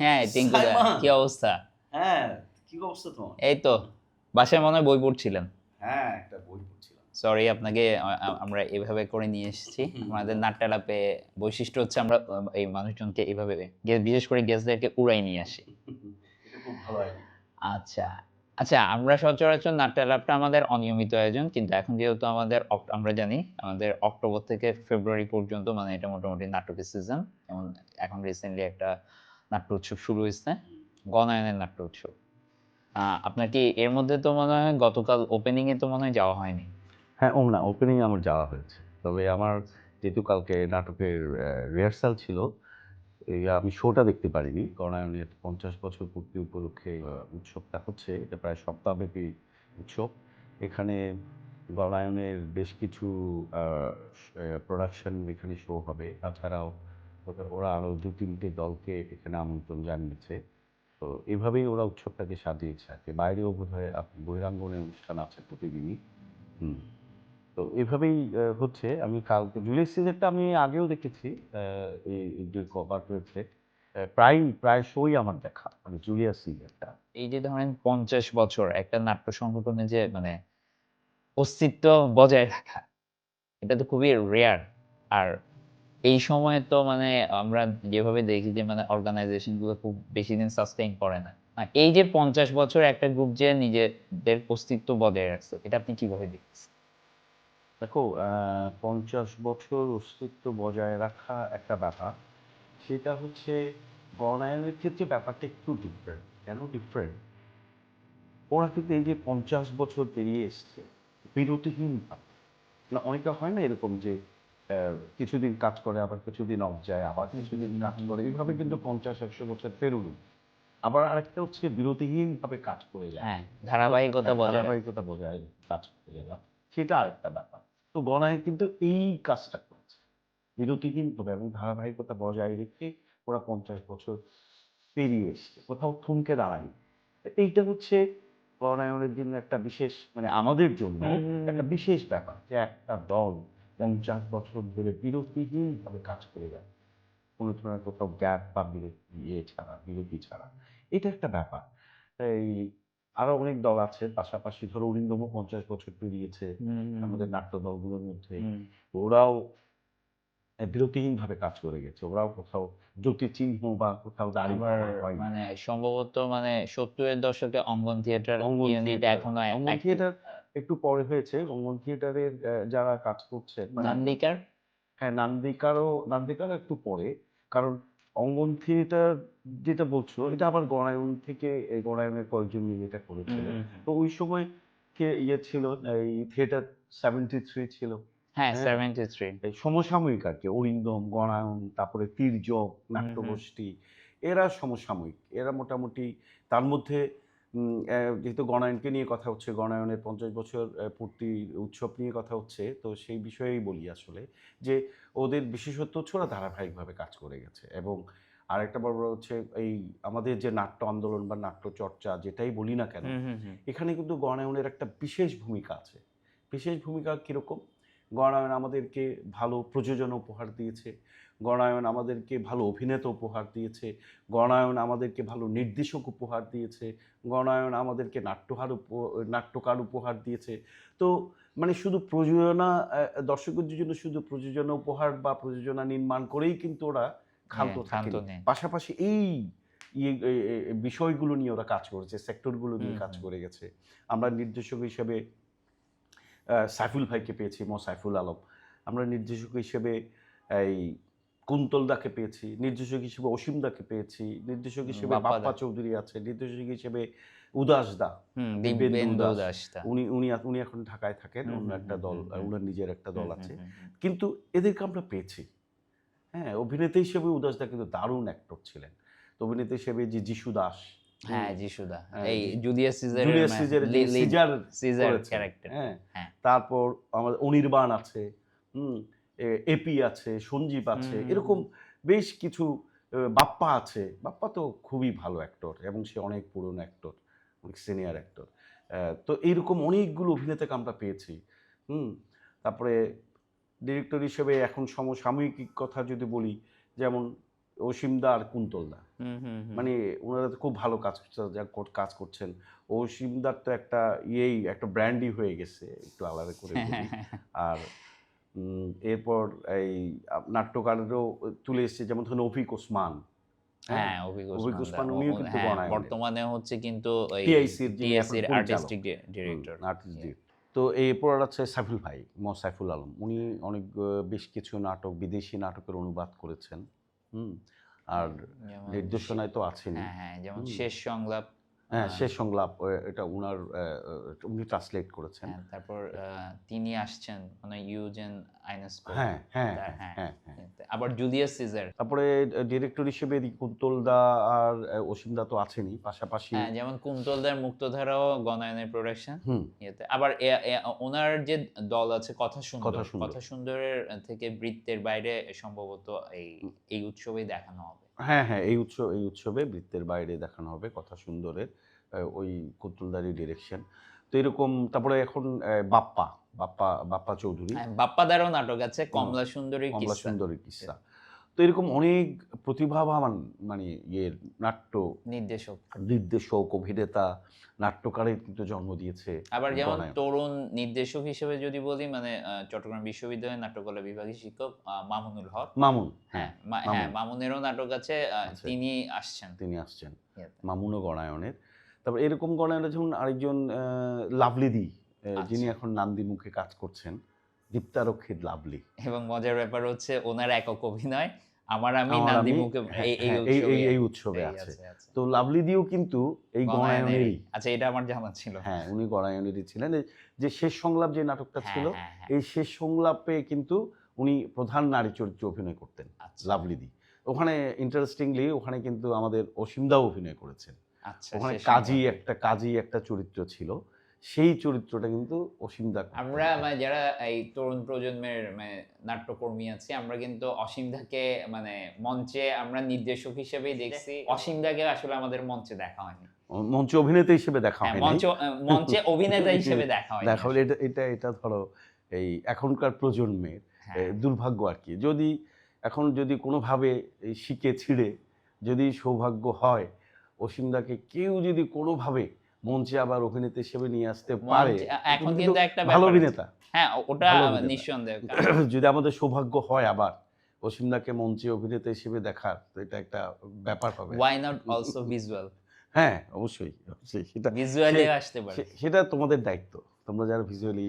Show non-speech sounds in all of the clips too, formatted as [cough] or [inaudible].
হ্যাঁ টিঙ্কু দা। কি অবস্থা? হ্যাঁ কি অবস্থা তোমার? এই তো বাসায় মনে হয় বই পড়ছিলেন। হ্যাঁ একটা বই পড়ছিলাম। সরি আপনাকে আ- আ- আমরা এভাবে করে নিয়ে এসেছি। হুম। আমাদের নাট্যালাপে বৈশিষ্ট্য হচ্ছে আমরা আহ, এই মানুষজনকে গে- বিশেষ করে গেস্টদেরকে উড়াই নিয়ে আসি। এটা খুব ভালো আইডিয়া আচ্ছা আচ্ছা আমরা সচরাচর নাট্যালাপটা আমাদের অনিয়মিত আয়োজন কিন্তু এখন যেহেতু আমাদের অক- আমরা জানি আমাদের অক্টোবর থেকে ফেব্রুয়ারি পর্যন্ত মানে এটা মোটামুটি নাটকের সিজন যেমন এখন রিসেন্টলি একটা নাট্য উৎসব শুরু হয়েছে, গণায়নের নাট্য উৎসব আপনার কি এর মধ্যে তো মনে হয় গতকাল ওপেনিং এ তো মনে হয় যাওয়া হয়নি? হ্যাঁ ও না ওপেনিং আমার যাওয়া হয়েছে। তবে আমার যেহেতু কালকে নাটকের রিহার্সাল ছিল আমি শোটা দেখতে পারিনি। গণায়নের পঞ্চাশ বছর পূর্তি উপলক্ষে উৎসবটা হচ্ছে। এটা প্রায় সপ্তাহব্যাপী উৎসব। এখানে গণায়নের বেশ কিছু প্রোডাকশন এখানে শো হবে। তাছাড়াও ওরা- আরও দু তিনটে দলকে এখানে আমন্ত্রণ জানিয়েছে। তো এভাবেই ওরা উৎসবটাকে সাজিয়েছে। আর কি বাইরেও বোধ হয় বহিরাঙ্গনের অনুষ্ঠান আছে প্রতিদিনই। হুম। তো এভাবেই হচ্ছে। আমি কালকে জুলিয়াস সিজারটা আমি আগেও দেখেছি এই যে কভার রয়েছে প্রায় প্রায় শোই আমার দেখা মানে জুলিয়াস সিজারটা এই যে ধরেন পঞ্চাশ বছর একটা নাট্য সংগঠনে যে মানে অস্তিত্ব বজায় রাখা, এটা তো খুবই রেয়ার আর এই সময় তো মানে আমরা যেভাবে দেখি যে মানে অর্গানাইজেশনগুলো খুব বেশি দিন সাস্টেইন করে না। এই যে পঞ্চাশ বছর একটা গ্রুপ যে নিজেদের অস্তিত্ব বজায় রাখছে, এটা আপনি কীভাবে দেখছেন? দেখো পঞ্চাশ বছর অস্তিত্ব বজায় রাখা একটা ব্যাপার। সেটা হচ্ছে বনায়নের ক্ষেত্রে ব্যাপারটা একটু ডিফারেন্ট কেন ডিফারেন্ট ওরা কিন্তু এই যে পঞ্চাশ বছর পেরিয়ে এসছে বিরতিহীন না অনেকটা হয় না এরকম যে কিছুদিন কাজ করে আবার কিছুদিন অফ যায় আবার কিছুদিন কাজ করে। এইভাবে কিন্তু পঞ্চাশ একশো বছর পেরোলো। আবার আরেকটা হচ্ছে বিরতিহীন ভাবে কাজ করে যায়। হ্যাঁ ধারাবাহিকতা ধারাবাহিকতা বজায় কাজ করতে গেলাম সেটা আরেকটা ব্যাপার। তো গণায় কিন্তু এই কাজটা করছে। বিরতিহীন ভাবে এবং ধারাবাহিকতা বজায় রেখে ওরা পঞ্চাশ বছর পেরিয়ে এসছে। কোথাও থমকে দাঁড়ায়নি। এইটা হচ্ছে গণায়নের জন্য একটা বিশেষ মানে আমাদের জন্য একটা বিশেষ ব্যাপার যে একটা দল পঞ্চাশ বছর ধরে বিরতিহীন ভাবে কাজ করে যায় কোনো ধরনের কোথাও গ্যাপ বা বিরতি ইয়ে ছাড়া বিরতি ছাড়া। এটা একটা ব্যাপার। এই আরও অনেক দল আছে পাশাপাশি ধরো অরিন্দম পঞ্চাশ বছর পেরিয়েছে আমাদের নাট্য দলগুলোর মধ্যে। ওরাও বিরতিহীন ভাবে কাজ করে গেছে। ওরাও কোথাও জ্যোতি চিহ্ন বা কোথাও দাঁড়িয়ে মানে সম্ভবত মানে সত্তরের দশকে অঙ্গন থিয়েটার অঙ্গন থিয়েটার। এখনও অঙ্গন থিয়েটার একটু পরে হয়েছে অঙ্গন থিয়েটারের আহ, যারা কাজ করছে নান্দিকার? হ্যাঁ নান্দিকারও নান্দিকার একটু পরে কারণ অঙ্গন থিয়েটার যেটা বলছো এটা আবার গণায়ন থেকে গণায়নের কয়েকজন মিলে এটা করেছিল তো ওই সময় কে ইয়ে ছিল এই থিয়েটার সেভেন্টি থ্রি ছিল। হ্যাঁ হ্যাঁ। সেভেন্টি থ্রি এই সমসাময়িক আর কি অরিন্দম গণায়ন তারপরে তীর্যক নাট্যগোষ্ঠী এরা সমসাময়িক এরা মোটামুটি তার মধ্যে যেহেতু গণায়নকে নিয়ে কথা হচ্ছে গণায়নের পঞ্চাশ বছর পূর্তি উৎসব নিয়ে কথা হচ্ছে তো সেই বিষয়েই বলি আসলে যে ওদের বিশেষত্ব হচ্ছে ওরা ধারাবাহিকভাবে কাজ করে গেছে। এবং আরেকটা বড় বড় হচ্ছে এই আমাদের যে নাট্য আন্দোলন বা নাট্য চর্চা যেটাই বলি না কেন এখানে কিন্তু গণায়নের একটা বিশেষ ভূমিকা আছে। বিশেষ ভূমিকা কীরকম? গণায়ন আমাদেরকে ভালো প্রযোজনা উপহার দিয়েছে গণায়ন আমাদেরকে ভালো অভিনেতা উপহার দিয়েছে গণায়ন আমাদেরকে ভালো নির্দেশক উপহার দিয়েছে গণায়ন আমাদেরকে নাট্যহার উপ- নাট্যকার উপহার দিয়েছে। তো মানে শুধু প্রযোজনা দর্শকদের জন্য শুধু প্রযোজনা উপহার বা প্রযোজনা নির্মাণ করেই কিন্তু ওরা ক্ষান্ত হ্যাঁ, থাকে পাশাপাশি এই ইয়ে বিষয়গুলো নিয়ে ওরা কাজ করেছে সেক্টরগুলো নিয়ে কাজ করে গেছে। আমরা নির্দেশক হিসেবে সাইফুল ভাইকে পেয়েছি মো সাইফুল আলম। আমরা নির্দেশক হিসেবে এই কুন্তল দাকে পেয়েছি নির্দেশক হিসেবে অসীম দাকে পেয়েছি নির্দেশক হিসেবে বাপ্পা চৌধুরী আছে নির্দেশক হিসেবে উদাস দা। দাসটা উনি উনি উনি এখন ঢাকায় থাকেন অন্য একটা দল। ওনার নিজের একটা দল আছে। কিন্তু এদেরকে আমরা পেয়েছি। হ্যাঁ অভিনেতা হিসেবে উদাসদা কিন্তু দারুণ অ্যাক্টর ছিলেন। তো অভিনেতা হিসেবে যে যিশু দাস হ্যাঁ যিশুদা হ্যাঁ, এই Julius Caesar Julius Caesar Caesar Caesar character. তারপর আমাদের অনির্বাণ আছে। হুম এপি আছে সঞ্জীব আছে এরকম বেশ কিছু বাপ্পা আছে। বাপ্পা তো খুবই ভালো অ্যাক্টর এবং সে অনেক পুরনো অ্যাক্টর অনেক সিনিয়র অ্যাক্টর তো এইরকম অনেকগুলো অভিনেতাকে আমরা পেয়েছি। হুম তারপরে ডিরেক্টর হিসেবে এখন সমসাময়িক কথা যদি বলি যেমন অসীমদা আর কুন্তলদা। মানে ওনারা তো খুব ভালো কাজ করছে কাজ করছেন। অসীমদার তো একটা ইয়েই একটা ব্র্যান্ডই হয়ে গেছে একটু আলাদা করে। [laughs] আর এরপর এই নাট্যকারেরও তুলে এসেছে যেমন ধরুন অফিক ওসমান। হ্যাঁ অভিক অভিক ওসমান ওসমান উনিও কিন্তু হ্যাঁ, বর্তমানে হচ্ছে কিন্তু। আর্টিস্টিক ডিরেক্টর আর্টিস্ট তো এরপর আছে সাইফুল ভাই ম সাইফুল আলম। উনি অনেক বেশ কিছু নাটক বিদেশি নাটকের অনুবাদ করেছেন। হুম আর নির্দেশনায় তো আছেনই। হ্যাঁ হ্যাঁ যেমন শেষ সংলাপ হ্যাঁ শেষ সংলাপ এটা উনার উনি ট্রান্সলেট করেছেন। হ্যাঁ, তারপর তিনি আসছেন মানে ইউজেন আইনস্কো হ্যাঁ হ্যাঁ হ্যাঁ হ্যাঁ। হ্যাঁ। আবার জুলিয়াস সিজার। তারপরে ডিরেক্টর হিসেবে এদিকে কুন্তল দা আর আহ, অসীম দা তো আছেনই পাশাপাশি হ্যাঁ যেমন কুন্তলদার মুক্তধারাও গণায়নের প্রোডাকশন হুম। ইয়েতে আবার ওনার যে দল আছে কথা সুন্দর। কথা সুন্দর। কথা সুন্দরের থেকে বৃত্তের বাইরে সম্ভবত এই এই উৎসবেই দেখানো হবে। হ্যাঁ হ্যাঁ এই উৎসব এই উৎসবে বৃত্তের বাইরে দেখানো হবে কথা সুন্দরের ওই কুতুলদারি ডিরেকশন তো এরকম তারপরে এখন বাপ্পা বাপ্পা বাপ্পা চৌধুরী। বাপ্পা বাপ্পাদারও নাটক আছে কমলা সুন্দরী কমলা সুন্দরী কিসা। এরকম অনেক প্রতিভাবান মানে ইয়ের নাট্য নির্দেশক। নির্দেশক অভিনেতা নাট্যকারের কিন্তু জন্ম দিয়েছে আবার যেমন তরুণ নির্দেশক হিসেবে যদি বলি মানে চট্টগ্রাম বিশ্ববিদ্যালয়ের নাট্যকলা বিভাগের শিক্ষক মামুনুল হক। মামুন হ্যাঁ হ্যাঁ মামুনেরও নাটক আছে তিনি আসছেন। তিনি আসছেন। ইয়েতে। মামুন ও গণায়নের তারপর এরকম গণায়নের যেমন আরেকজন লাভলিদি যিনি আচ্ছা। এখন নান্দি মুখে কাজ করছেন দীপ্তারক্ষীর লাভলি। এবং মজার ব্যাপার হচ্ছে ওনার একক অভিনয় আমার আমি হ্যাঁ, এই এই হ্যাঁ, এই উৎসবে- আছে। তো লাভলি দিও কিন্তু এই গণায়নেরই। আচ্ছা এটা আমার জানা ছিল। হ্যাঁ উনি গণায়নেরই ছিলেন। যে শেষ সংলাপ যে নাটকটা হ্যাঁ, ছিল। এই শেষ সংলাপে কিন্তু উনি প্রধান নারী চরিত্রে অভিনয় করতেন আচ্ছা, লাভলিদি ওখানে ইন্টারেস্টিংলি ওখানে কিন্তু আমাদের অসীমদাও অভিনয় করেছেন। আচ্ছা, ওখানে কাজী একটা কাজী একটা চরিত্র ছিল। সেই চরিত্রটা কিন্তু অসীমদা করতেন। আমরা মানে যারা এই তরুণ প্রজন্মের মানে নাট্যকর্মী আছি আমরা কিন্তু অসীমদাকে মানে মঞ্চে আমরা নির্দেশক হিসেবেই দেখছি। অসীমদাকে আসলে আমাদের মঞ্চে দেখা হয়নি। মঞ্চে অভিনেতা হিসেবে দেখা হয় হয়নি। মঞ্চ মঞ্চে [laughs] অভিনেতা হিসেবে দেখা হয় দেখা হলে এটা এটা এটা ধরো এই এখনকার প্রজন্মের হ্যাঁ, দুর্ভাগ্য আর কি। যদি এখন যদি কোনোভাবে এই শিখে ছিঁড়ে যদি সৌভাগ্য হয় অসীমদাকে কেউ যদি কোনোভাবে মঞ্চে আবার অভিনেতা হিসেবে নিয়ে আসতে পারে এখন কিন্তু একটা ভালো অভিনেতা। হ্যাঁ ওটা নিঃসন্দেহ। [coughs] যদি আমাদের সৌভাগ্য হয় আবার অসীমদাকে মঞ্চে অভিনেতা হিসেবে দেখার তো এটা একটা ব্যাপার হবে। Why not also visual? [laughs] হ্যাঁ অবশ্যই অবশ্যই। সেটা ভিজুয়ালি আসতে পারে। সেটা তোমাদের দায়িত্ব। তোমরা যারা ভিজুয়ালি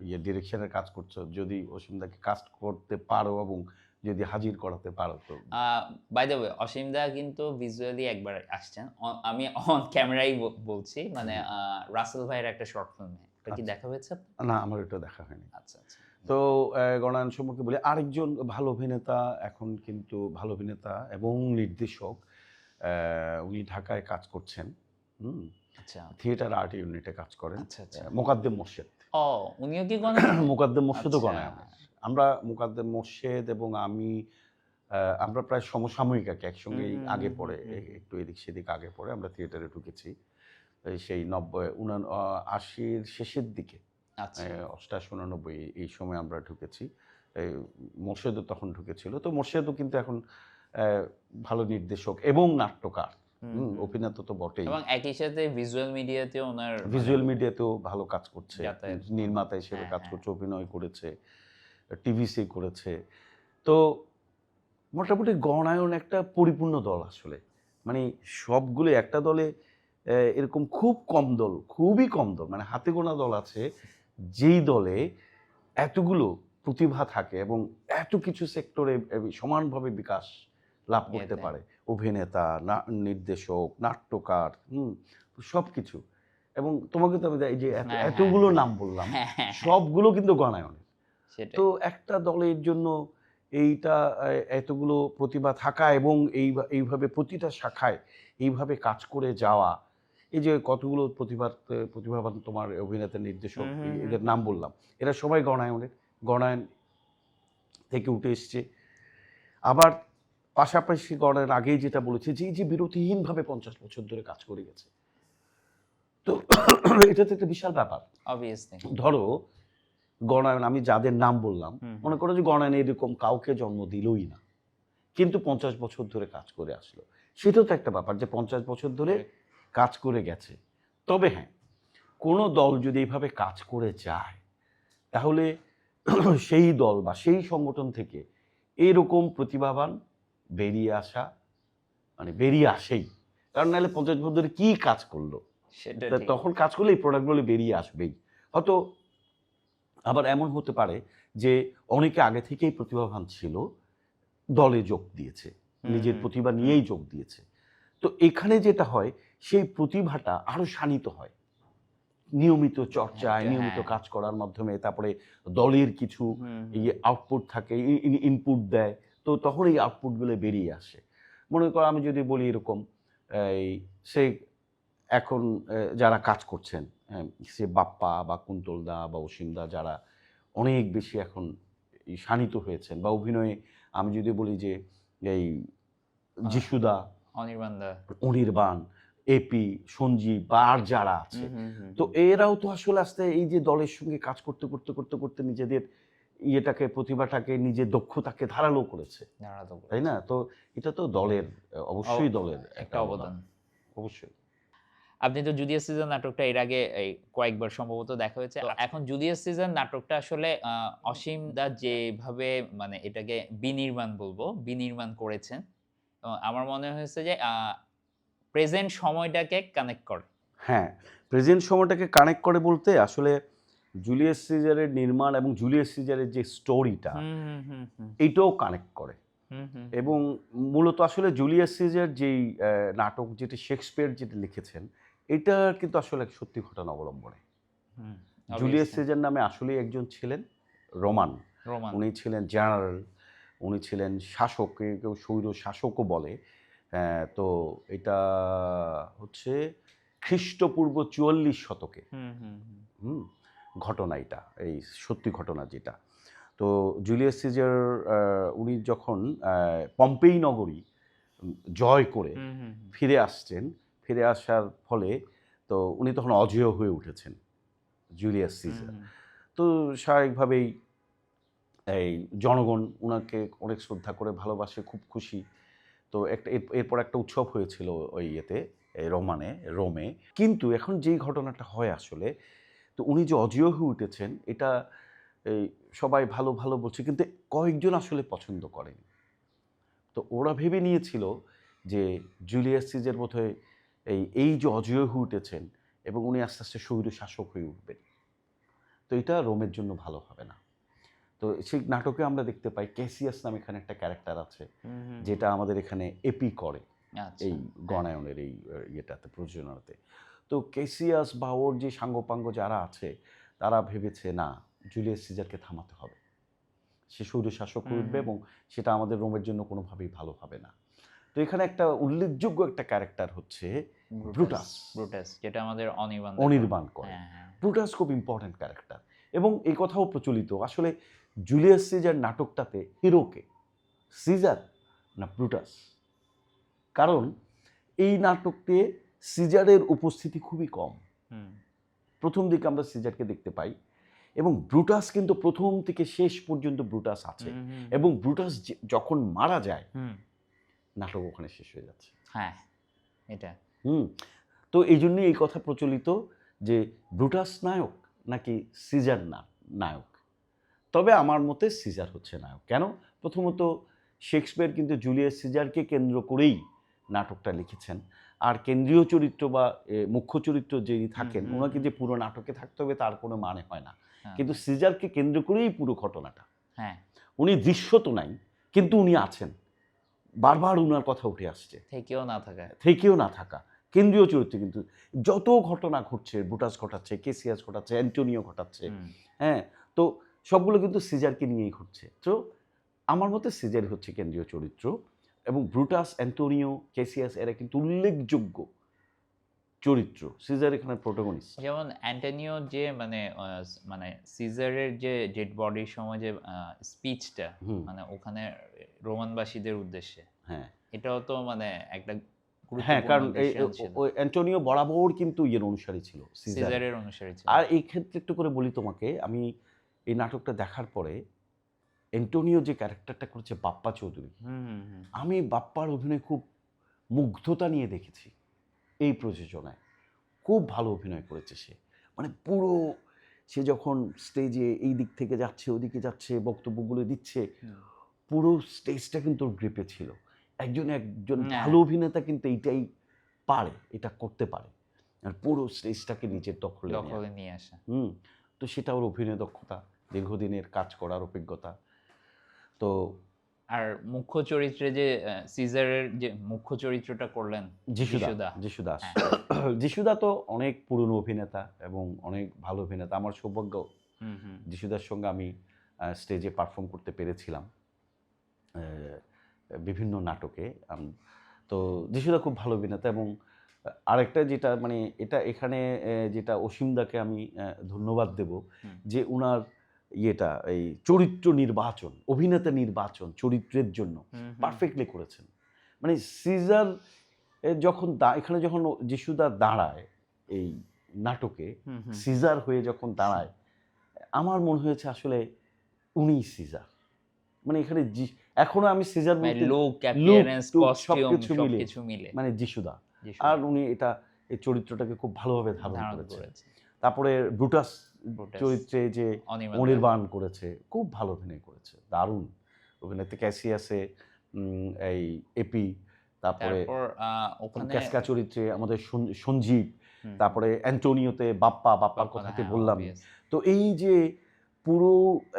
ইয়ে ডিরেকশনের কাজ করছ যদি অসীমদাকে কাস্ট করতে পারো এবং যদি হাজির করাতে পারো তো। বাই দ্য ওয়ে অসীম দা কিন্তু ভিজুয়ালি একবার আসছেন। আমি অন ক্যামেরাই বলছি মানে রাসেল ভাইয়ের একটা শর্ট ফিল্মে এটা কি আচ্ছা। দেখা হয়েছে? না আমার এটা দেখা হয়নি। আচ্ছা আচ্ছা। তো গণায়ন সম্পর্কে বলি আরেকজন ভালো অভিনেতা এখন কিন্তু ভালো অভিনেতা এবং নির্দেশক উনি ঢাকায় কাজ করছেন হুম? আচ্ছা। থিয়েটার আর্ট ইউনিটে কাজ করেন। আচ্ছা আচ্ছা। মোকাদ্দেম মোর্শেদ। ও উনিও কি কোনো [coughs] মোকাদ্দেম মোর্শেদও আচ্ছা। আমরা মোকাদ্দেম মোর্শেদ এবং আমি আমরা প্রায় সমসাময়িক আর কি একসঙ্গেই আগে পরে একটু এদিক সেদিক আগে পরে আমরা থিয়েটারে ঢুকেছি সেই নব্বই উনান আশির শেষের দিকে আচ্ছা অষ্টাশি উনানব্বই এই- সময় আমরা ঢুকেছি মোর্শেদও তখন ঢুকেছিল তো মোর্শেদও কিন্তু এখন ভালো নির্দেশক এবং নাট্যকার। অভিনেতা তো বটেই এবং একই সাথে ভিজুয়াল মিডিয়াতেও ওনার মানে ভিজুয়াল মিডিয়াতেও ভালো কাজ করছে নির্মাতা হিসেবে হ্যাঁ, কাজ হ্যাঁ। করছে অভিনয় করেছে টিভিসি করেছে। তো মোটামুটি গণায়ন একটা পরিপূর্ণ দল আসলে। মানে সবগুলো একটা দলে এরকম খুব কম দল খুবই কম দল মানে হাতে গোনা দল আছে যেই দলে এতগুলো প্রতিভা থাকে এবং এত কিছু সেক্টরে সমানভাবে বিকাশ লাভ করতে পারে। অভিনেতা না- নির্দেশক নাট্যকার হুম সব কিছু এবং তোমাকে তো আমি এই যে হ্যাঁ, হ্যাঁ, এতগুলো হ্যাঁ। নাম বললাম সবগুলো কিন্তু গণায়নের। তো একটা দলের জন্য এইটা এতগুলো প্রতিভা থাকা এবং এই এইভাবে প্রতিটা শাখায় এইভাবে কাজ করে যাওয়া এই যে কতগুলো প্রতিভা প্রতিভাবান তোমার অভিনেতা নির্দেশক। এদের নাম বললাম। এরা সবাই গণায়নের গণায়ন থেকে উঠে এসছে। আবার পাশাপাশি গণায়ন আগেই যেটা বলেছে যে এই যে বিরতিহীনভাবে পঞ্চাশ বছর ধরে কাজ করে গেছে। তো [clears throat] এটা তো একটা বিশাল ব্যাপার. ধরো গণায়ন আমি যাদের নাম বললাম মনে করো যে গণায়ন এরকম কাউকে জন্ম দিলই না। কিন্তু পঞ্চাশ বছর ধরে কাজ করে আসলো। সেটাও তো একটা ব্যাপার যে পঞ্চাশ বছর ধরে কাজ করে গেছে। তবে হ্যাঁ কোনো দল যদি এইভাবে কাজ করে যায় তাহলে [clears throat] সেই দল বা সেই সংগঠন থেকে এইরকম প্রতিভাবান বেরিয়ে আসা মানে বেরিয়ে আসেই। কারণ নাহলে পঞ্চাশ বছর ধরে কী কাজ করল? সেটা তখন কাজ করলে এই প্রোডাক্টগুলো বেরিয়ে আসবেই। হয়তো আবার এমন হতে পারে যে অনেকে আগে থেকেই প্রতিভাবান ছিল দলে যোগ দিয়েছে নিজের প্রতিভা নিয়েই যোগ দিয়েছে। তো এখানে যেটা হয় সেই প্রতিভাটা আরও শানিত হয়। নিয়মিত চর্চায় হ্যাঁ, নিয়মিত হ্যাঁ। কাজ করার মাধ্যমে তারপরে দলের কিছু এই আউটপুট থাকে ইনপুট দেয় তো তখন এই আউটপুটগুলো বেরিয়ে আসে। মনে করো আমি যদি বলি এরকম এই সে এখন যারা কাজ করছেন সে বাপ্পা বা কুন্তলদা বা অসীমদা যারা অনেক বেশি এখন শানিত হয়েছেন বা অভিনয়ে আমি যদি বলি যে এই যিশুদা অনির্বাণদা অনির্বাণ এপি সঞ্জীব বা আর যারা আছে তো এরাও তো আসলে আস্তে এই যে দলের সঙ্গে কাজ করতে করতে করতে করতে নিজেদের ইয়েটাকে প্রতিভাটাকে নিজের দক্ষতাকে ধারালো করেছে। তাই না? তো এটা তো দলের অবশ্যই দলের একটা অবদান। অবশ্যই। আপনি তো জুলিয়াস সিজন নাটকটা এর আগে এই কয়েকবার সম্ভবত দেখা হয়েছে। এখন জুলিয়াস সিজন নাটকটা আসলে অসীম দা যেভাবে মানে এটাকে বিনির্মাণ বলব বিনির্মাণ করেছেন তো আমার মনে হয়েছে যে প্রেজেন্ট সময়টাকে কানেক্ট করে। হ্যাঁ প্রেজেন্ট সময়টাকে কানেক্ট করে বলতে আসলে জুলিয়াস সিজারের নির্মাণ এবং জুলিয়াস সিজারের যে স্টোরিটা এইটাও কানেক্ট করে। এবং মূলত আসলে জুলিয়াস সিজার যেই নাটক যেটি শেক্সপিয়ার যেটি লিখেছেন এটা কিন্তু আসলে এক সত্যি ঘটনা অবলম্বনে। জুলিয়াস সিজার নামে আসলেই একজন ছিলেন রোমান। উনি ছিলেন জেনারেল উনি ছিলেন শাসক কেউ স্বৈর শাসকও বলে। তো এটা হচ্ছে খ্রিস্টপূর্ব চুয়াল্লিশ শতকে। হুম ঘটনা এটা এই সত্যি ঘটনা যেটা। তো জুলিয়াস সিজার উনি যখন পম্পেই নগরী জয় করে ফিরে আসছেন ফিরে আসার ফলে তো উনি তখন অজেয় হয়ে উঠেছেন জুলিয়াস সিজার। তো স্বাভাবিকভাবেই এই জনগণ ওনাকে অনেক শ্রদ্ধা করে ভালোবাসে খুব খুশি। তো একটা এরপর একটা উৎসব হয়েছিল ওই ইয়েতে রোমানে রোমে। কিন্তু এখন যেই ঘটনাটা হয় আসলে তো উনি যে অজেয় হয়ে উঠেছেন এটা এই সবাই ভালো ভালো বলছে কিন্তু কয়েকজন আসলে পছন্দ করেন। তো ওরা ভেবে নিয়েছিল যে জুলিয়াস সিজের বোধহয় এই এই যে অজয় হয়ে উঠেছেন এবং উনি আস্তে আস্তে স্বৈর শাসক হয়ে উঠবেন। তো এটা রোমের জন্য ভালো হবে না। তো সেই নাটকে আমরা দেখতে পাই ক্যাসিয়াস নামে এখানে একটা ক্যারেক্টার আছে যেটা আমাদের এখানে এপি করে আচ্ছা, এই গণায়নের এই ইয়েটাতে প্রযোজনাতে। তো ক্যাসিয়াস বা ওর যে সাঙ্গপাঙ্গ যারা আছে তারা ভেবেছে না জুলিয়াস সিজারকে থামাতে হবে। সে স্বৈর শাসক হয়ে উঠবে এবং সেটা আমাদের রোমের জন্য কোনোভাবেই ভালো হবে না। তো এখানে একটা উল্লেখযোগ্য একটা ক্যারেক্টার হচ্ছে ব্রুটাস। ব্রুটাস যেটা আমাদের অনির্বাণ অনির্বাণ করে। হ্যাঁ, হ্যাঁ, ব্রুটাস খুব ইম্পর্ট্যান্ট ক্যারেক্টার এবং এই কথাও প্রচলিত। আসলে জুলিয়াস সিজার নাটকটাতে হিরোকে সিজার না ব্রুটাস কারণ এই নাটকতে সিজারের উপস্থিতি খুবই কম। প্রথম দিকে আমরা সিজারকে দেখতে পাই। এবং ব্রুটাস কিন্তু প্রথম থেকে শেষ পর্যন্ত ব্রুটাস আছে। এবং ব্রুটাস যখন মারা যায় নাটক ওখানে শেষ হয়ে যাচ্ছে। হ্যাঁ এটা। হুম তো এই জন্যই এই কথা প্রচলিত যে ব্রুটাস নায়ক নাকি সিজার না নায়ক? তবে আমার মতে সিজার হচ্ছে নায়ক। কেন? প্রথমত শেক্সপিয়ার কিন্তু জুলিয়াস সিজারকে কেন্দ্র করেই নাটকটা লিখেছেন। আর কেন্দ্রীয় চরিত্র বা মুখ্য চরিত্র যিনি থাকেন ওনাকে যে পুরো নাটকে থাকতে হবে তার কোনো মানে হয় না। কিন্তু সিজারকে কেন্দ্র করেই পুরো ঘটনাটা। হ্যাঁ। উনি দৃশ্য তো নাই কিন্তু উনি আছেন। বারবার উনার কথা উঠে আসছে। থেকেও না থাকা। থেকেও না থাকা। কেন্দ্রীয় চরিত্র কিন্তু যত ঘটনা ঘটছে বুটাস ঘটাচ্ছে কেসিয়াস ঘটাচ্ছে অ্যান্টোনিও ঘটাচ্ছে হ্যাঁ তো সবগুলো কিন্তু সিজারকে নিয়েই ঘটছে। তো আমার মতে সিজার হচ্ছে কেন্দ্রীয় চরিত্র এবং ব্রুটাস অ্যান্টোনিও কেসিয়াস এরা কিন্তু উল্লেখযোগ্য। চরিত্র সিজার এখানে প্রোটাগনিস্ট যেমন অ্যান্টনিও যে মানে মানে সিজারের যে ডেড বডির সময় যে স্পিচটা মানে ওখানে রোমানবাসীদের উদ্দেশ্যে হ্যাঁ। এটাও তো মানে একটা হ্যাঁ কারণ অ্যান্টোনিও বরাবর কিন্তু ইয়ের অনুসারী ছিল সিজার। সিজারের অনুসারী ছিল। আর এই ক্ষেত্রে একটু করে বলি তোমাকে আমি এই নাটকটা দেখার পরে অ্যান্টোনিও যে ক্যারেক্টারটা করেছে বাপ্পা চৌধুরী আমি বাপ্পার অভিনয় খুব মুগ্ধতা নিয়ে দেখেছি। এই প্রযোজনায়। খুব ভালো অভিনয় করেছে সে। মানে পুরো সে যখন স্টেজে এই দিক থেকে যাচ্ছে ওদিকে যাচ্ছে বক্তব্যগুলো দিচ্ছে পুরো স্টেজটা কিন্তু ওর গ্রিপে ছিল। একজন একজন হ্যাঁ। ভালো অভিনেতা কিন্তু এইটাই পারে এটা করতে পারে। আর পুরো স্টেজটাকে নিজের দখলে নেয়া। দখলে নিয়ে আসা। হুম তো সেটা ওর অভিনয় দক্ষতা দীর্ঘদিনের কাজ করার অভিজ্ঞতা। তো আর মুখ্য চরিত্রে যে সিজারের যে মুখ্য চরিত্রটা করলেন যিশুদা যিশুদা। যিশু হ্যাঁ। [clears throat] যিশুদা তো অনেক পুরনো অভিনেতা এবং অনেক ভালো অভিনেতা আমার সৌভাগ্য হুম হুম যিশুদার সঙ্গে আমি স্টেজে পারফর্ম করতে পেরেছিলাম বিভিন্ন নাটকে তো যিশুদা খুব ভালো অভিনেতা এবং আরেকটা যেটা মানে এটা এখানে যেটা অসীমদাকে আমি ধন্যবাদ দেব যে উনার ইয়েটা এই চরিত্র নির্বাচন অভিনেতা নির্বাচন চরিত্রের জন্য। পারফেক্টলি করেছেন মানে সিজার যখন এখানে যখন যিশুদা দাঁড়ায় এই নাটকে। সিজার হয়ে যখন দাঁড়ায় আমার মনে হয়েছে আসলে উনি সিজার মানে এখানে এখনও আমি সিজার মানে সবকিছু মিলে। মানে যিশুদা আর উনি এটা এই চরিত্রটাকে খুব ভালোভাবে ধারণ করেছে তারপরে ব্রুটাস। চরিত্রে যে অনির্বাণ করেছে খুব ভালো অভিনয় করেছে। দারুণ অভিনেত্রী ক্যাসিয়াসে এই এপি তারপরে ক্যাসকা চরিত্রে আমাদের সঞ্জীব তারপরে অ্যান্টোনিওতে বাপ্পা বাপ্পার কথা কথাতে হ্যাঁ, বললাম। তো এই যে পুরো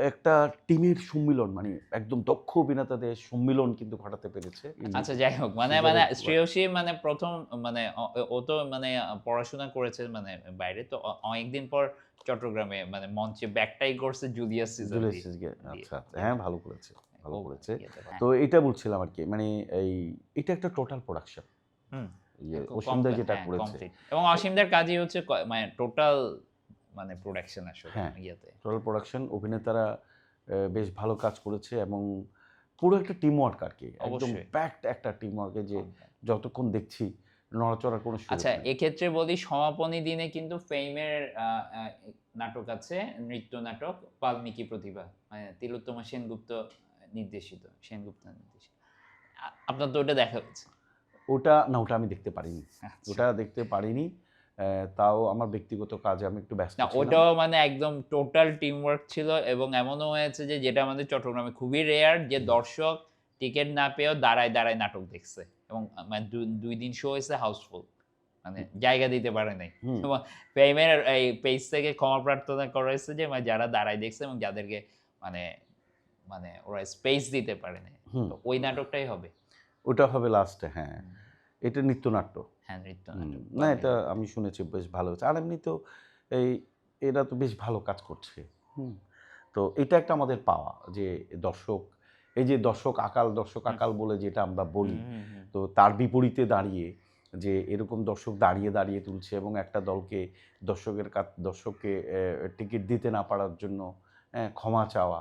একটা টিমের সম্মিলন মানে একদম দক্ষ অভিনেতাদের সম্মিলন কিন্তু ঘটাতে পেরেছে আচ্ছা যাই হোক মানে মানে শ্রেয়সী মানে প্রথম মানে ও তো মানে পড়াশোনা করেছে মানে বাইরে তো অনেকদিন পর চট্টগ্রামে মানে মঞ্চে ব্যাকটাই করছে জুলিয়াস দিয়ে। আচ্ছা আচ্ছা, হ্যাঁ ভালো করেছে ভালো করেছে। হ্যাঁ। তো এটা বলছিলাম আর কি মানে এই এটা একটা টোটাল প্রোডাকশন হুম, অসীমদা যেটা হ্যাঁ, করেছে। এবং অসীমদার কাজই হচ্ছে মানে টোটাল মানে প্রোডাকশন আসলে হ্যাঁ। ইয়েতে টোটাল প্রোডাকশন অভিনেতারা বেশ ভালো কাজ করেছে এবং পুরো একটা টিম ওয়ার্ক আর কি একদম। প্যাকড একটা টিম ওয়ার্কে যে যতক্ষণ দেখছি নড়াচড়ার কোনো সুযোগ আচ্ছা। এক্ষেত্রে বলি সমাপনী দিনে কিন্তু ফেমের নাটক আছে নৃত্য নাটক বাল্মীকি প্রতিভা মানে তিলোত্তমা সেনগুপ্ত নির্দেশিত সেনগুপ্ত নির্দেশিত আপনার তো ওটা দেখা হয়েছে ওটা না ওটা আমি দেখতে পারিনি আচ্ছা। ওটা দেখতে পারিনি তাও আমার ব্যক্তিগত কাজে আমি একটু ব্যস্ত না ওটাও মানে একদম টোটাল টিম ওয়ার্ক ছিল এবং এমনও হয়েছে যে যেটা আমাদের চট্টগ্রামে খুবই রেয়ার যে দর্শক টিকিট না পেয়েও দাঁড়ায় দাঁড়ায় নাটক দেখছে এবং মানে দুই দিন শো হয়েছে হাউসফুল মানে জায়গা দিতে পারে নাই। এবং ফেমের এই পেজ থেকে ক্ষমা প্রার্থনা করা হয়েছে যে মানে যারা দাঁড়ায় দেখছে এবং যাদেরকে মানে মানে ওরা স্পেস দিতে পারে না হুম, তো ওই নাটকটাই হবে। ওটা হবে লাস্টে হ্যাঁ। এটা নৃত্যনাট্য। হ্যাঁ নৃত্য না এটা আমি শুনেছি বেশ ভালো হচ্ছে আর এমনি তো এই এরা তো বেশ ভালো কাজ করছে। হুম তো এটা একটা আমাদের পাওয়া যে দর্শক এই যে দর্শক আকাল দর্শক আকাল বলে যেটা আমরা বলি। তো তার বিপরীতে দাঁড়িয়ে যে এরকম দর্শক দাঁড়িয়ে দাঁড়িয়ে তুলছে এবং একটা দলকে দর্শকের কাছ দর্শককে টিকিট দিতে না পারার জন্য ক্ষমা চাওয়া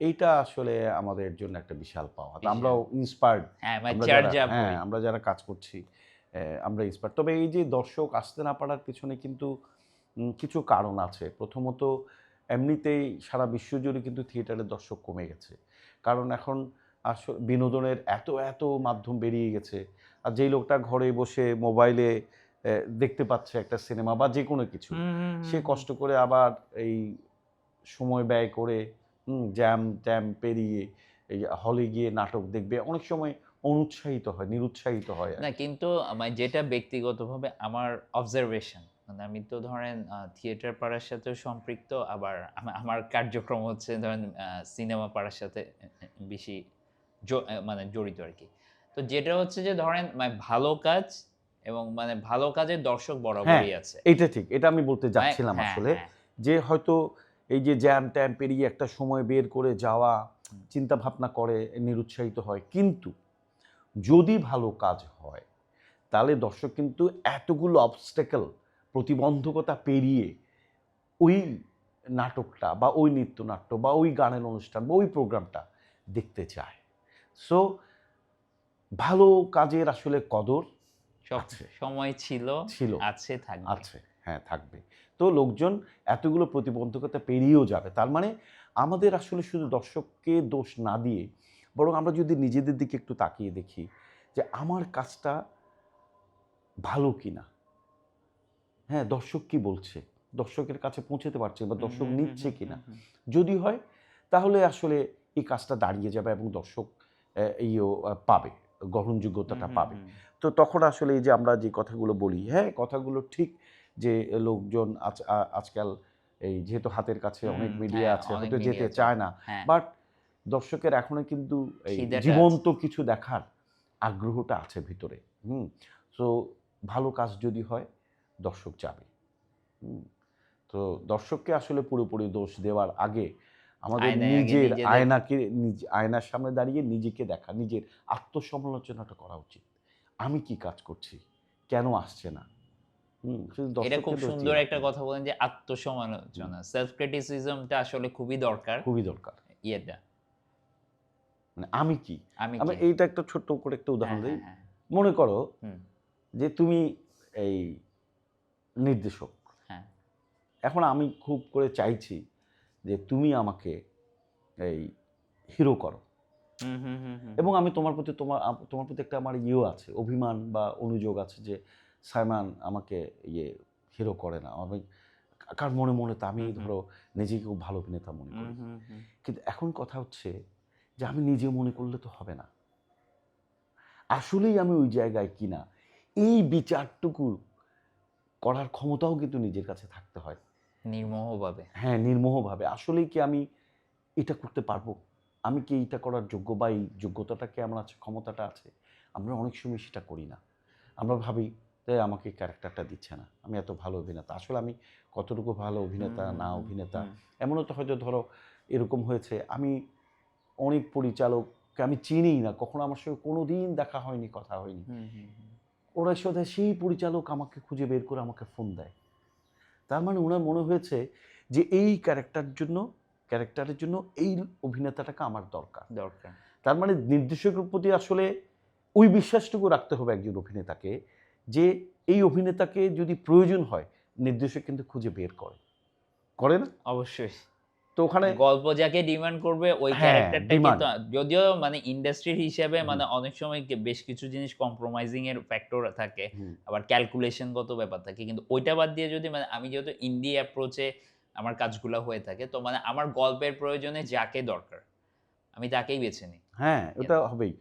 এইটা আসলে আমাদের জন্য একটা বিশাল পাওয়া। তো আমরাও ইন্সপায়ার্ড হ্যাঁ মানে আমরা যারা- হ্যাঁ আমরা যারা কাজ করছি আমরা ইন্সপায়ার তবে এই যে দর্শক আসতে না পারার পিছনে কিন্তু কিছু কারণ আছে। প্রথমত এমনিতেই সারা বিশ্বজুড়ে কিন্তু থিয়েটারের দর্শক কমে গেছে। কারণ এখন আসলে বিনোদনের এত এত মাধ্যম বেরিয়ে গেছে। আর যেই লোকটা ঘরে বসে মোবাইলে দেখতে পাচ্ছে একটা সিনেমা বা যে কোনো কিছু সে কষ্ট করে আবার এই সময় ব্যয় করে জ্যাম ট্যাম পেরিয়ে এই হলে গিয়ে নাটক দেখবে। অনেক সময় অনুৎসাহিত হয় নিরুৎসাহিত হয় না কিন্তু যেটা ব্যক্তিগতভাবে আমার অবজারভেশন মানে আমি তো ধরেন থিয়েটার পাড়ার সাথে সম্পৃক্ত আবার আমা- আমার কার্যক্রম হচ্ছে ধরেন সিনেমা পাড়ার সাথে বেশি মানে জড়িত আর কি। তো যেটা হচ্ছে যে ধরেন মানে ভালো কাজ এবং মানে ভালো কাজের দর্শক বরাবরই আছে। এটা ঠিক এটা আমি বলতে যাচ্ছিলাম হ্যাঁ, আসলে হ্যাঁ। যে হয়তো এই যে জ্যাম ট্যাম পেরিয়ে একটা সময় বের করে যাওয়া চিন্তা ভাবনা করে নিরুৎসাহিত হয় কিন্তু যদি ভালো কাজ হয় তাহলে দর্শক কিন্তু এতগুলো অবস্টেকেল প্রতিবন্ধকতা পেরিয়ে ওই নাটকটা বা ওই নৃত্যনাট্য বা ওই গানের অনুষ্ঠান বা ওই প্রোগ্রামটা দেখতে চায়। সো ভালো কাজের আসলে কদর সময় ছিল ছিল। আছে থাকবে। আছে হ্যাঁ থাকবে। তো লোকজন এতগুলো প্রতিবন্ধকতা পেরিয়েও যাবে। তার মানে আমাদের আসলে শুধু দর্শককে দোষ না দিয়ে বরং আমরা যদি নিজেদের দিকে একটু তাকিয়ে দেখি যে আমার কাজটা ভালো কি না হ্যাঁ দর্শক কি বলছে? দর্শকের কাছে পৌঁছতে পারছে বা দর্শক নিচ্ছে কিনা? যদি হয় তাহলে আসলে এই কাজটা দাঁড়িয়ে যাবে এবং দর্শক আহ, পাবে গ্রহণযোগ্যতাটা পাবে। তো তখন আসলে এই যে আমরা যে কথাগুলো বলি হ্যাঁ কথাগুলো ঠিক যে লোকজন আজ আজকাল এই যেহেতু হাতের কাছে অনেক মিডিয়া হ্যাঁ, আছে হয়তো যেতে চায় না। হ্যাঁ। বাট দর্শকের এখনও কিন্তু। জীবন্ত কিছু দেখার আগ্রহটা আছে ভিতরে। হুম সো ভালো কাজ যদি হয় দর্শক যাবে হুম তো দর্শককে আসলে পুরোপুরি দোষ দেওয়ার আগে আমাদের নিজের আয়নাকে নিজ- আয়নার সামনে দাঁড়িয়ে নিজেকে দেখা নিজের আত্মসমালোচনাটা করা উচিত। আমি কি কাজ করছি? কেন আসছে না? হুম এটা খুব সুন্দর একটা কথা বলেন যে আত্মসমালোচনা। সেলফ ক্রিটিসিজমটা আসলে খুবই দরকার। খুবই দরকার। ইয়েটা। মানে আমি কি? আমি এইটা একটা ছোট্ট করে একটা উদাহরণ হ্যাঁ, দিই। হ্যাঁ, হ্যাঁ, মনে করো যে তুমি এই নির্দেশক। হ্যাঁ। এখন আমি খুব করে চাইছি যে তুমি আমাকে এই হিরো করো। এবং আমি তোমার প্রতি তোমার তোমার প্রতি একটা আমার ইয়েও আছে অভিমান বা অনুযোগ আছে যে সাইমান আমাকে ইয়ে হিরো করে না। আমি কার মনে মনে তো আমি। ধরো নিজেকে খুব ভালো অভিনেতা মনে করি। কিন্তু এখন কথা হচ্ছে যে আমি নিজে মনে করলে তো হবে না। আসলেই আমি ওই জায়গায় কিনা। এই বিচারটুকু করার ক্ষমতাও কিন্তু নিজের কাছে থাকতে হয়। নির্মোহভাবে। হ্যাঁ নির্মোহভাবে। আসলেই কি আমি এটা করতে পারব? আমি কি এইটা করার যোগ্য বা এই যোগ্যতাটা কি আমার আছে ক্ষমতাটা আছে? আমরা অনেক সময় সেটা করি না। আমরা ভাবি যে আমাকে ক্যারেক্টারটা দিচ্ছে না। আমি এত ভালো অভিনেতা। আসলে আমি কতটুকু ভালো অভিনেতা না অভিনেতা এমনও তো হয়তো ধরো এরকম হয়েছে। আমি অনেক পরিচালককে আমি চিনিই না কখনো আমার সঙ্গে কোনো দিন দেখা হয়নি কথা হয়নি। ওরা সাথে সেই পরিচালক আমাকে খুঁজে বের করে আমাকে ফোন দেয়। তার মানে ওনার মনে হয়েছে যে এই ক্যারেক্টার জন্য ক্যারেক্টারের জন্য এই অভিনেতাটাকে আমার দরকার। দরকার। তার মানে নির্দেশকের প্রতি আসলে ওই বিশ্বাসটুকু রাখতে হবে একজন অভিনেতাকে যে এই অভিনেতাকে যদি প্রয়োজন হয় নির্দেশক কিন্তু খুঁজে বের করে। করে না? অবশ্যই। তো ওখানে গল্প যাকে ডিমান্ড করবে ওই হ্যাঁ, ক্যারেক্টারটা কিন্তু যদিও মানে ইন্ডাস্ট্রির হিসেবে মানে অনেক সময় বেশ কিছু জিনিস কম্প্রোমাইজিং এর ফ্যাক্টর থাকে আবার ব্যাপার থাকে কিন্তু ওইটা বাদ দিয়ে যদি মানে আমি যেহেতু ইন্ডি অ্যাপ্রোচে আমার কাজগুলো হয়ে থাকে তো মানে আমার গল্পের প্রয়োজনে যাকে দরকার আমি তাকেই বেছে নিই। হ্যাঁ ওটা হবেই।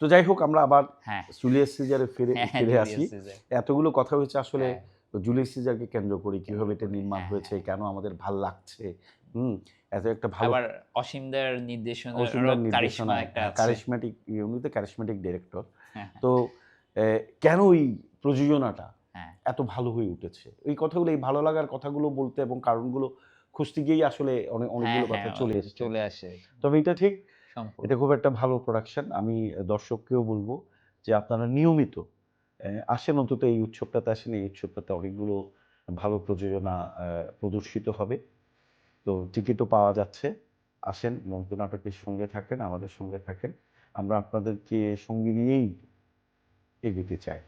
তো যাই হোক আমরা আবার হ্যাঁ। জুলিয়াস সিজারে ফিরে হ্যাঁ, ফিরে আসি। এতগুলো কথা হয়েছে আসলে হ্যাঁ, জুলিয়াস সিজারকে কেন্দ্র করি কীভাবে এটা নির্মাণ হ্যাঁ, হয়েছে কেন আমাদের ভালো লাগছে হুম এত একটা ভালো আবার অসীমদার নির্দেশনা অসুন্দর কারিশমা নির্দেশনা একটা আছে। কারিশমেটিক উনি তো কারিশমেটিক ডিরেক্টর হ্যাঁ, তো কেন এই প্রযোজনাটা হ্যাঁ। এত ভালো হয়ে উঠেছে? এই কথাগুলো এই ভালো লাগার কথাগুলো বলতে এবং কারণগুলো খুঁজতে গিয়েই আসলে অনেক অনেকগুলো হ্যাঁ, কথা হ্যাঁ, চলে এসেছে। চলে আসে। তবে এটা ঠিক এটা খুব একটা ভালো প্রোডাকশন আমি দর্শককেও বলব যে আপনারা নিয়মিত আসেন অন্তত এই উৎসবটাতে আসেন এই উৎসবটাতে অনেকগুলো ভালো প্রযোজনা প্রদর্শিত হবে। তো টিকিটও পাওয়া যাচ্ছে। আসেন মন্ত্র নাটকের সঙ্গে থাকেন, আমাদের সঙ্গে থাকেন। আমরা আপনাদেরকে সঙ্গে নিয়েই এগোতে চাই।